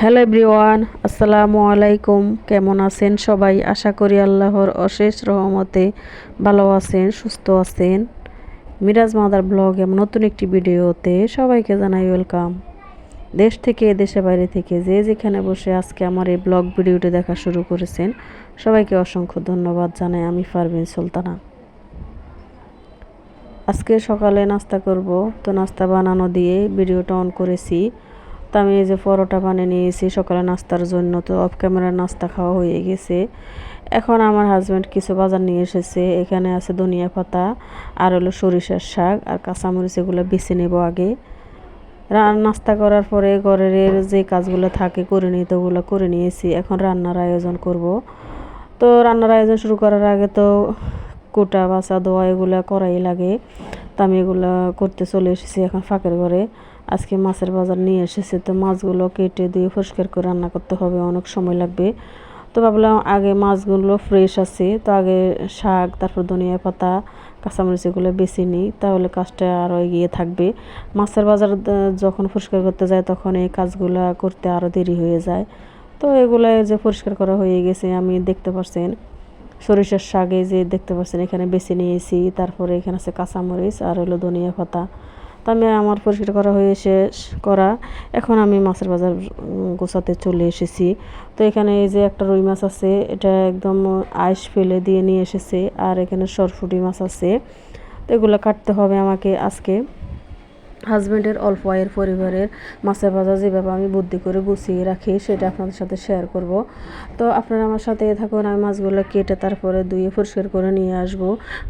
Hello everyone, আসসালামু আলাইকুম। কেমন আছেন সবাই? আশা করি আল্লাহর অশেষ রহমতে ভালো আছেন, সুস্থ আছেন। মিরাজ মাদার ব্লগ এমন নতুন একটি ভিডিওতে সবাইকে জানাই ওয়েলকাম। দেশ থেকে দেশে বাইরে থেকে যে যেখানে বসে আজকে আমার এই ব্লগ ভিডিওটি দেখা শুরু করেছেন, সবাইকে অসংখ্য ধন্যবাদ জানাই আমি পারভিন সুলতানা। আজকে সকালে নাস্তা করব, তো নাস্তা বানানো দিয়ে ভিডিওটা অন করেছি। তো আমি এই যে পরোটা বানিয়ে নিয়েছি, সকালে নাস্তার জন্য তো অফ ক্যামেরা নাস্তা খাওয়া হয়ে গেছে। এখন আমার হাজব্যান্ড কিছু বাজার নিয়ে এসেছে। এখানে আছে ধনিয়া পাতা, আর হলো সরিষার শাক, আর কাঁচামরিচ এগুলো বেছে নেব আগে। নাস্তা করার পরে ঘরের যে কাজগুলো থাকে, করে নিই তো ওগুলো করে নিয়েছি। এখন রান্নার আয়োজন করব। তো রান্নার আয়োজন শুরু করার আগে তো কোটা বাসা দোয়া এগুলো করাই লাগে। তো আমি এগুলো করতে চলে এসেছি এখন ফাঁকের ঘরে। আজকে মাছের বাজার নিয়ে এসেছে, তো মাছগুলো কেটে দিয়ে পরিষ্কার করে রান্না করতে হবে, অনেক সময় লাগবে। তো ভাবলাম আগে মাছগুলো ফ্রেশ আছে, তো আগে শাক, তারপর ধনিয়া পাতা কাঁচামরিচ এগুলো বেছে নিই, তাহলে কাজটা আরও এগিয়ে থাকবে। মাছের বাজার যখন পরিষ্কার করতে যায়, তখন এই কাজগুলো করতে আরও দেরি হয়ে যায়। তো এগুলো যে পরিষ্কার করা হয়ে গেছে, আমি দেখতে পাচ্ছেন সরিষার শাকে যে দেখতে পাচ্ছেন এখানে বেছে নিয়েছি, তারপরে এখানে আছে কাঁচামরিচ আর হলো ধনিয়া পাতা। তো আমি আমার পরিষ্কার করা হয়ে শেষ করা। এখন আমি মাছের বাজার গোছাতে চলে এসেছি। তো এখানে এই যে একটা রুই মাছ আছে, এটা একদম আইস ফেলে দিয়ে নিয়ে এসেছে। আর এখানে সরফুটি মাছ আছে। তো এগুলো কাটতে হবে আমাকে আজকে। হাজব্যান্ডের অল্প আয়ের পরিবারের মাছের বাজার যেভাবে আমি বুদ্ধি করে গুছিয়ে রাখি, সেটা আপনাদের সাথে শেয়ার করব। তো আপনারা আমার সাথে থাকুন, আমি মাছগুলো কেটে তারপরে ধুয়ে পরিষ্কার করে নিয়ে আসব।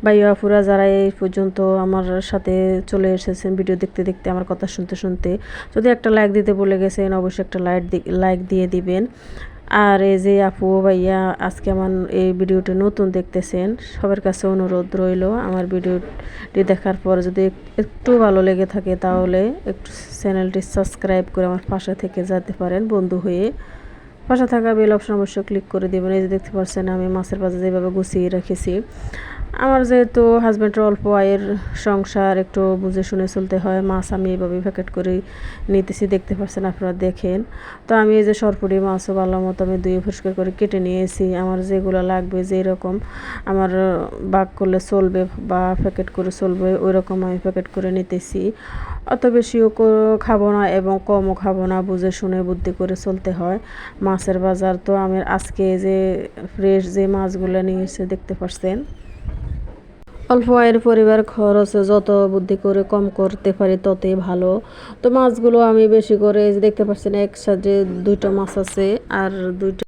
বা ইয়াফুরা যারা এই পর্যন্ত আমার সাথে চলে এসেছেন ভিডিও দেখতে দেখতে আমার কথা শুনতে শুনতে, যদি একটা লাইক দিতে বলে গেছেন, অবশ্যই একটা লাইক লাইক দিয়ে দিবেন। আর এই যে আপু ভাইয়া আজকে আমার এই ভিডিওটি নতুন দেখতেছেন, সবার কাছে অনুরোধ রইল আমার ভিডিওটি দেখার পর যদি একটু ভালো লেগে থাকে তাহলে একটু চ্যানেলটি সাবস্ক্রাইব করে আমার পাশে থেকে যেতে পারেন বন্ধু হয়ে। পাশে থাকা বেল অপশন অবশ্যই ক্লিক করে দেবেন। এই যে দেখতে পাচ্ছেন আমি মাছের পাশে যেভাবে গুছিয়ে রেখেছি। আমার যেহেতু হাজব্যান্ডের অল্প আয়ের সংসার, একটু বুঝে শুনে চলতে হয়, মাছ আমি এইভাবে প্যাকেট করে নিতেছি, দেখতে পাচ্ছেন আপনারা, দেখেন। তো আমি এই যে সরপুরি মাছও ভালো মতো আমি দুই পরিষ্কার করে কেটে নিয়েছি। আমার যেগুলো লাগবে যেই রকম আমার বাক করলে চলবে বা প্যাকেট করে চলবে ওই রকম আমি প্যাকেট করে নিতেছি। অত বেশিও খাব না এবং কমও খাব না, বুঝে শুনে বুদ্ধি করে চলতে হয়। মাছের বাজার তো আমি আজকে যে ফ্রেশ যে মাছগুলো নিয়ে এসে দেখতে পাচ্ছেন অল্প আয়ের পরিবার খরচে যত বুদ্ধি করে কম করতে পারি ততই ভালো। তো মাছগুলো আমি বেশি করে দেখতে পাচ্ছি না একসাথে দুইটা মাছ আছে আর দুইটা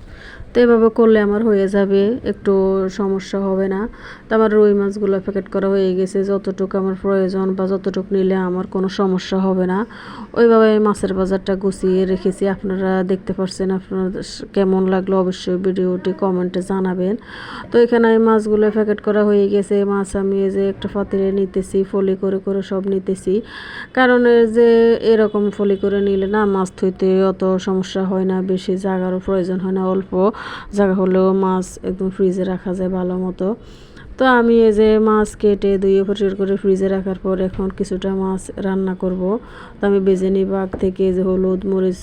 তো এভাবে করলে আমার হয়ে যাবে, একটু সমস্যা হবে না। তো আমার রুই মাছগুলো প্যাকেট করা হয়ে গেছে, যতটুকু আমার প্রয়োজন বা যতটুকু নিলে আমার কোনো সমস্যা হবে না। ওইভাবে মাছের বাজারটা গুছিয়ে রেখেছি, আপনারা দেখতে পাচ্ছেন আপনার কেমন লাগল অবশ্যই ভিডিওটি কমেন্টে জানাবেন। তো এখানে এই মাছগুলো প্যাকেট করা হয়ে গেছে, মাছ আমি যে একটা পাতিলে নিতেছি, ফলি করে করে সব নিতেছি। কারণ যে এরকম ফলি করে নিলে না মাছ থইতে অত সমস্যা হয় না, বেশি জায়গারও প্রয়োজন হয় না, অল্প। জায়গা হলেও মাছ একদম ফ্রিজে রাখা যায় ভালো মতো। তো আমি এই যে মাছ কেটে ধুয়ে পরিষ্কার করে ফ্রিজে রাখার পর এখন কিছুটা মাছ রান্না করব। তো আমি বেজে নিব আগ থেকে যে হলুদ মরিচ,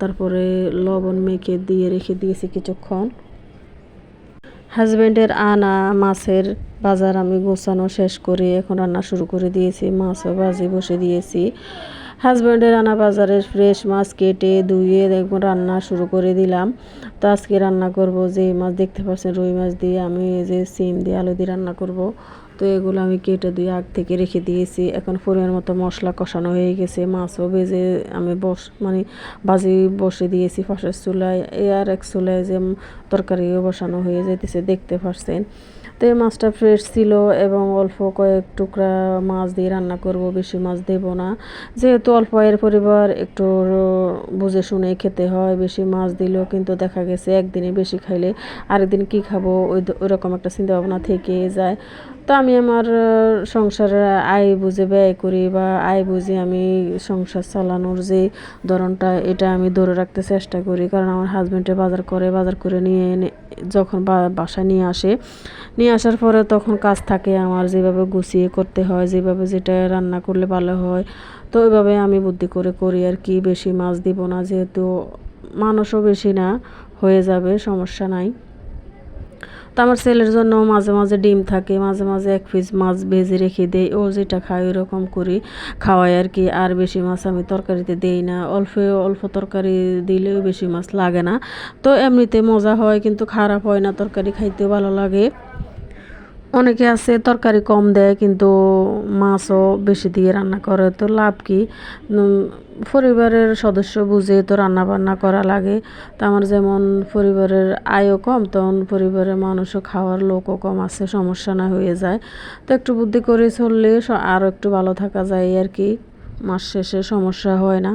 তারপরে লবণ মেখে দিয়ে রেখে দিয়েছি কিছুক্ষণ। হাজব্যান্ডের আনা মাছের বাজার আমি গোছানো শেষ করে এখন রান্না শুরু করে দিয়েছি, মাছও ভাজি বসে দিয়েছি। হাজব্যান্ডের আনা বাজারের ফ্রেশ মাছ কেটে ধুয়ে দেখব রান্না শুরু করে দিলাম। তো আজকে রান্না করব যে মাছ দেখতে পাচ্ছেন, রুই মাছ দিয়ে, আমি যে সিম দিয়ে আলু দিয়ে রান্না করব। তো এগুলো আমি কেটে দিয়ে আগ থেকে রেখে দিয়েছি। এখন ফোনের মতো মশলা কষানো হয়ে গেছে, মাছও ভেজে আমি বস মানে বাজি বসে দিয়েছি ফাঁসের চুলায়। এ আর এক চুলায় যে তরকারিও বসানো হয়ে যেতেছে দেখতে পাচ্ছেন। তো মাছটা ফ্রেশ ছিল এবং অল্প কয়েক টুকরা মাছ দিয়ে রান্না করব, বেশি মাছ দেব না। যেহেতু অল্প এর পরিবার, একটু বুঝে শুনে খেতে হয়, বেশি মাছ দিল কিন্তু দেখা গেছে একদিনে বেশি খাইলে আরেকদিন কি খাব, ওই ওইরকম একটা চিন্তা ভাবনা থেকে যায়। তো আমি আমার সংসারের আয় বুঝে ব্যয় করি বা আয় বুঝে আমি সংসার চালানোর যে ধরনটা, এটা আমি ধরে রাখতে চেষ্টা করি। কারণ আমার হাজব্যান্ডে বাজার করে বাজার করে নিয়ে এনে, যখন বাসায় নিয়ে আসে, নিয়ে আসার পরে তখন কাজ থাকে আমার, যেভাবে গুছিয়ে করতে হয়, যেভাবে যেটা রান্না করলে ভালো হয়, তো ওইভাবে আমি বুদ্ধি করে করি আর কি। বেশি মাছ দিব না, যেহেতু মানুষও বেশি না, হয়ে যাবে, সমস্যা নাই। তো আমার ছেলের জন্য মাঝে মাঝে ডিম থাকে, মাঝে মাঝে এক পিস মাছ ভেজে রেখে দেই, ও যেটা খায় ওরকম করি খাওয়াই আর কি। আর বেশি মাছ আমি তরকারিতে দেই না, অল্প অল্প তরকারি দিলেও বেশি মাছ লাগে না। তো এমনিতে মজা হয়, কিন্তু খারাপ হয় না, তরকারি খাইতেও ভালো লাগে। অনেকে আছে তরকারি কম দেয়, কিন্তু মাছও বেশি দিয়ে রান্না করে। তো লাভ কি? পরিবারের সদস্য বুঝে তো রান্না বান্না করা লাগে। তো আমার যেমন পরিবারের আয়ও কম তখন পরিবারের মানুষও খাওয়ার লোকও কম আছে, সমস্যা না হয়ে যায়। তো একটু বুদ্ধি করে চললে আরও একটু ভালো থাকা যায় আর কি। মাস শেষে সমস্যা হয় না।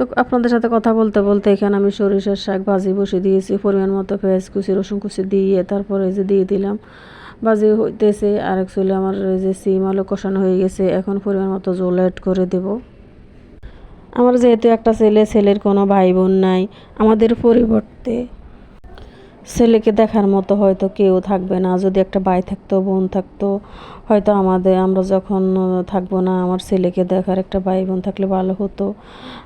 তো আপনাদের সাথে কথা বলতে বলতে এখানে আমি সরিষার শাক ভাজি বসে দিয়েছি, পরিমাণ মতো পেঁয়াজ কুচি, রসুন কুচি দিয়ে তারপরে যে দিয়ে দিলাম। ভাজি হইতেছে আর অ্যাকচুয়ালি আমার যে সিম আলু কষানো হয়ে গেছে, এখন পরিমাণ মতো জল অ্যাড করে দেব। আমার যেহেতু একটা ছেলে, ছেলের কোনো ভাই বোন নাই, আমাদের পরিবর্তে ছেলেকে দেখার মতো হয়তো কেউ থাকবে না। যদি একটা ভাই থাকতো, বোন থাকতো, হয়তো আমাদের, আমরা যখন থাকব না, আমার ছেলেকে দেখার একটা ভাই বোন থাকলে ভালো হতো।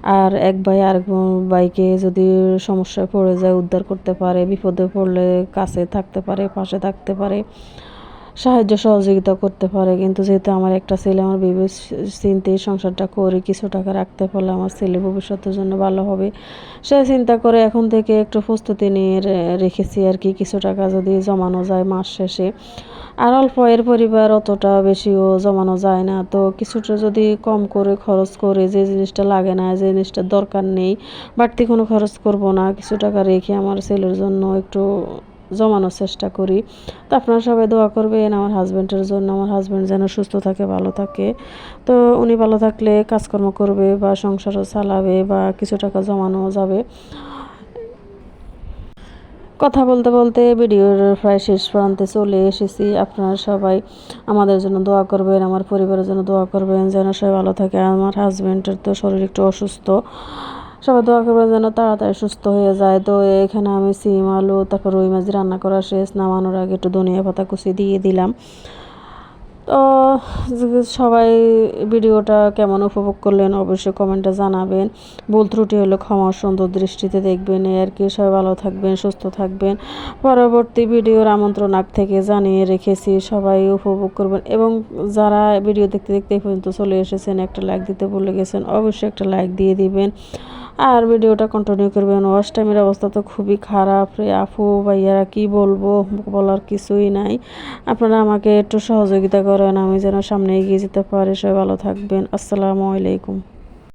আর এক ভাই আরেক ভাইকে যদি সমস্যায় পড়ে যায়, উদ্ধার করতে পারে, বিপদে পড়লে কাছে থাকতে পারে, পাশে থাকতে পারে সাহায্য সহযোগিতা করতে পারে। কিন্তু যেহেতু আমার একটা ছেলে, আমার ভেবে চিনতে সংসারটা করে কিছু টাকা রাখতে পারলে আমার ছেলে ভবিষ্যতের জন্য ভালো হবে। সে চিন্তা করে এখন থেকে একটু প্রস্তুতি নিয়ে রেখেছি আর কি। কিছু টাকা যদি জমানো যায় মাস শেষে। আর অল্প এর পরিবার অতটা বেশিও জমানো যায় না। তো কিছুটা যদি কম করে খরচ করে যে জিনিসটা লাগে না, যে জিনিসটা দরকার নেই, বাড়তি কোনো খরচ করব না, কিছু টাকা রেখে আমার ছেলের জন্য একটু জমানোর চেষ্টা করি। তো আপনারা সবাই দোয়া করবেন, আমার হাজব্যান্ডের জন্য, আমার হাজব্যান্ড যেন সুস্থ থাকে, ভালো থাকে। তো উনি ভালো থাকলে কাজকর্ম করবে বা সংসারও চালাবে বা কিছু টাকা জমানো যাবে। কথা বলতে বলতে ভিডিওর প্রায় শেষ প্রান্তে চলে এসেছি। আপনারা সবাই আমাদের জন্য দোয়া করবেন, আমার পরিবারের জন্য দোয়া করবেন, যেন সবাই ভালো থাকে। আমার হাজব্যান্ডের তো শরীর একটু অসুস্থ। সবাই দোয়া করবেন যেন তাড়াতাড়ি সুস্থ হয়ে যায়। তো এখানে আমি সিম, আলু, তারপর রুই মাছ রান্না করা শেষ। নামানোর আগে একটু ধনিয়া পাতা কুচি দিয়ে দিলাম। তো সবাই ভিডিওটা কেমন উপভোগ করলেন অবশ্যই কমেন্টে জানাবেন। ভুল ত্রুটি হলে ক্ষমা সুন্দর দৃষ্টিতে দেখবেন। আর কি, সবাই ভালো থাকবেন, সুস্থ থাকবেন। পরবর্তী ভিডিওর আমন্ত্রণ আগ থেকে জানিয়ে রেখেছি, সবাই উপভোগ করবেন। এবং যারা ভিডিও দেখতে দেখতে পর্যন্ত চলে এসেছেন, একটা লাইক দিতে ভুলে গেছেন, অবশ্যই একটা লাইক দিয়ে দিবেন। আর ভিডিওটা কন্টিনিউ করবেন। ওয়াশ টাইমের অবস্থা তো খুবই খারাপ রে আফু ভাইয়ারা কি বলব? বলার কিছুই নাই। আপনারা আমাকে একটু সহযোগিতা করেন, আমি যেন সামনে এগিয়ে যেতে পারি। সবাই ভালো থাকবেন। আসসালামু আলাইকুম।